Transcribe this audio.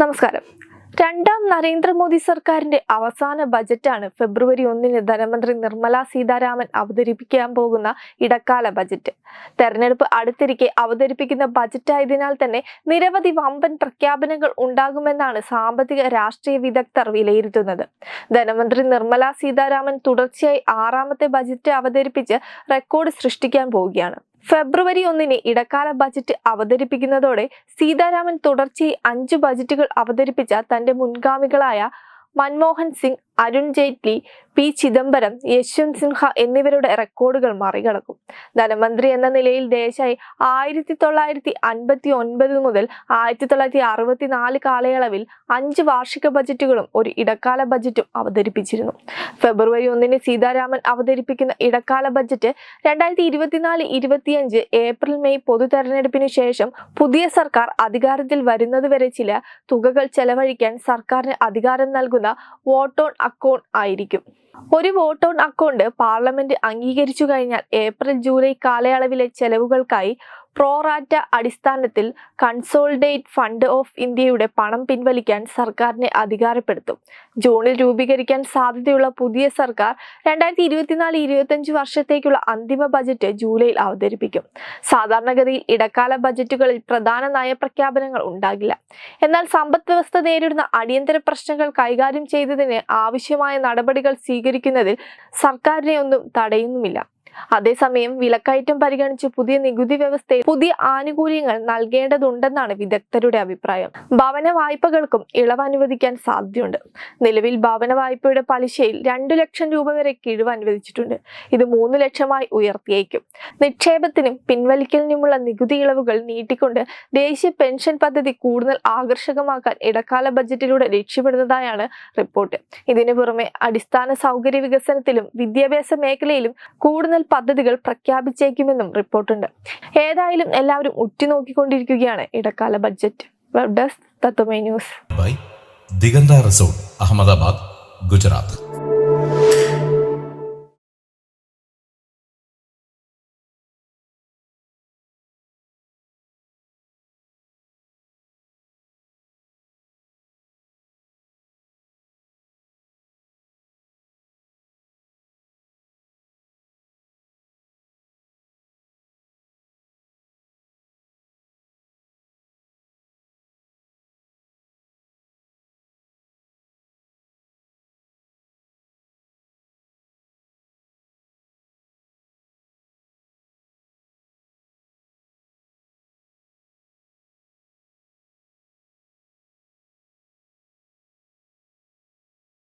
നമസ്കാരം. രണ്ടാം നരേന്ദ്രമോദി സർക്കാരിന്റെ അവസാന ബജറ്റാണ് ഫെബ്രുവരി ഒന്നിന് ധനമന്ത്രി നിർമ്മല സീതാരാമൻ അവതരിപ്പിക്കാൻ പോകുന്ന ഇടക്കാല ബജറ്റ്. തെരഞ്ഞെടുപ്പ് അടുത്തിരിക്കെ അവതരിപ്പിക്കുന്ന ബജറ്റായതിനാൽ തന്നെ നിരവധി വമ്പൻ പ്രഖ്യാപനങ്ങൾ ഉണ്ടാകുമെന്നാണ് സാമ്പത്തിക രാഷ്ട്രീയ വിദഗ്ധർ വിലയിരുത്തുന്നത്. ധനമന്ത്രി നിർമ്മല സീതാരാമൻ തുടർച്ചയായി ആറാമത്തെ ബജറ്റ് അവതരിപ്പിച്ച് റെക്കോർഡ് സൃഷ്ടിക്കാൻ പോവുകയാണ്. ഫെബ്രുവരി ഒന്നിന് ഇടക്കാല ബജറ്റ് അവതരിപ്പിക്കുന്നതോടെ സീതാരാമൻ തുടർച്ചയായി അഞ്ചു ബജറ്റുകൾ അവതരിപ്പിച്ച തന്റെ മുൻഗാമികളായ മൻമോഹൻ സിംഗ് അരുൺ ജെയ്റ്റ്ലി പി ചിദംബരം യശ്വന്ത് സിൻഹ എന്നിവരുടെ റെക്കോർഡുകൾ മറികടക്കും. ധനമന്ത്രി എന്ന നിലയിൽ ദേശായി ആയിരത്തി തൊള്ളായിരത്തി അൻപത്തി ഒൻപത് മുതൽ ആയിരത്തി തൊള്ളായിരത്തി അറുപത്തി നാല് കാലയളവിൽ അഞ്ച് വാർഷിക ബജറ്റുകളും ഒരു ഇടക്കാല ബജറ്റും അവതരിപ്പിച്ചിരുന്നു. ഫെബ്രുവരി ഒന്നിന് സീതാരാമൻ അവതരിപ്പിക്കുന്ന ഇടക്കാല ബജറ്റ് രണ്ടായിരത്തി ഇരുപത്തിനാല് ഇരുപത്തിയഞ്ച് ഏപ്രിൽ മെയ് പൊതു തെരഞ്ഞെടുപ്പിന് ശേഷം പുതിയ സർക്കാർ അധികാരത്തിൽ വരുന്നതുവരെ ചില തുകകൾ ചെലവഴിക്കാൻ സർക്കാരിന് അധികാരം നൽകുന്ന വോട്ട് ഓൺ അക്കൗണ്ട് ആയിരിക്കും. ഒരു വോട്ട് ഓൺ അക്കൗണ്ട് പാർലമെന്റ് അംഗീകരിച്ചു കഴിഞ്ഞാൽ ഏപ്രിൽ ജൂലൈ കാലയളവിലെ ചെലവുകൾക്കായി പ്രോറാറ്റ അടിസ്ഥാനത്തിൽ കൺസോൾഡേറ്റ് ഫണ്ട് ഓഫ് ഇന്ത്യയുടെ പണം പിൻവലിക്കാൻ സർക്കാരിനെ അധികാരപ്പെടുത്തും. ജൂണിൽ രൂപീകരിക്കാൻ സാധ്യതയുള്ള പുതിയ സർക്കാർ രണ്ടായിരത്തി ഇരുപത്തിനാല് ഇരുപത്തിയഞ്ച് വർഷത്തേക്കുള്ള അന്തിമ ബജറ്റ് ജൂലൈയിൽ അവതരിപ്പിക്കും. സാധാരണഗതിയിൽ ഇടക്കാല ബജറ്റുകളിൽ പ്രധാന നയപ്രഖ്യാപനങ്ങൾ ഉണ്ടാകില്ല. എന്നാൽ സമ്പദ് വ്യവസ്ഥ നേരിടുന്ന അടിയന്തര പ്രശ്നങ്ങൾ കൈകാര്യം ചെയ്തതിന് ആവശ്യമായ നടപടികൾ സ്വീകരിക്കുന്നതിൽ സർക്കാരിനെ ഒന്നും തടയുന്നുമില്ല. അതേസമയം വിലക്കയറ്റം പരിഗണിച്ച് പുതിയ നികുതി വ്യവസ്ഥയിൽ പുതിയ ആനുകൂല്യങ്ങൾ നൽകേണ്ടതുണ്ടെന്നാണ് വിദഗ്ധരുടെ അഭിപ്രായം. ഭവന വായ്പകൾക്കും ഇളവ് അനുവദിക്കാൻ സാധ്യതയുണ്ട്. നിലവിൽ ഭവന വായ്പയുടെ പലിശയിൽ രണ്ടു ലക്ഷം രൂപ വരെ കിഴിവ് അനുവദിച്ചിട്ടുണ്ട്. ഇത് മൂന്ന് ലക്ഷമായി ഉയർത്തിയേക്കും. നിക്ഷേപത്തിനും പിൻവലിക്കലിനുമുള്ള നികുതി ഇളവുകൾ നീട്ടിക്കൊണ്ട് ദേശീയ പെൻഷൻ പദ്ധതി കൂടുതൽ ആകർഷകമാക്കാൻ ഇടക്കാല ബജറ്റിലൂടെ ലക്ഷ്യമിടുന്നതായാണ് റിപ്പോർട്ട്. ഇതിനു പുറമെ അടിസ്ഥാന സൗകര്യ വികസനത്തിലും വിദ്യാഭ്യാസ മേഖലയിലും കൂടുതൽ പദ്ധതികൾ പ്രഖ്യാപിച്ചേക്കുമെന്നും റിപ്പോർട്ടുണ്ട്. ഏതായാലും എല്ലാവരും ഉറ്റുനോക്കിക്കൊണ്ടിരിക്കുകയാണ്. ഇടക്കാല budget. Web desk Tatwamayi news. Digantha resort Ahmedabad Gujarat.